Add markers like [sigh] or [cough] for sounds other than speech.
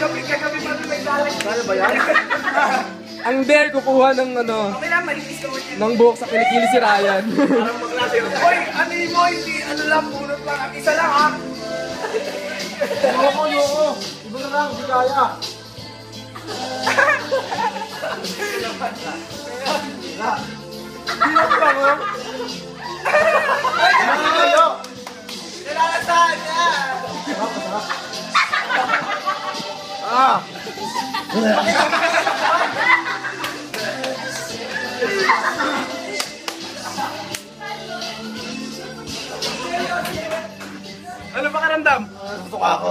kagabi, kagabi pa rin may dalag. Ba yan? [laughs] Ang dare kukuha ng ano, Okay lang, malinis ka mo dyan. ng buhok sa kilikili si Ryan. Parang. Hoy, ano yun mo, hindi, ano lang, bunot lang. Ang isa lang ha. Yoko, yoko. Iba na lang, hindi kaya. Ayaw! Nalalasahan niya. [laughs] Ah! [laughs] Ano pa karamdam? Tutok ako.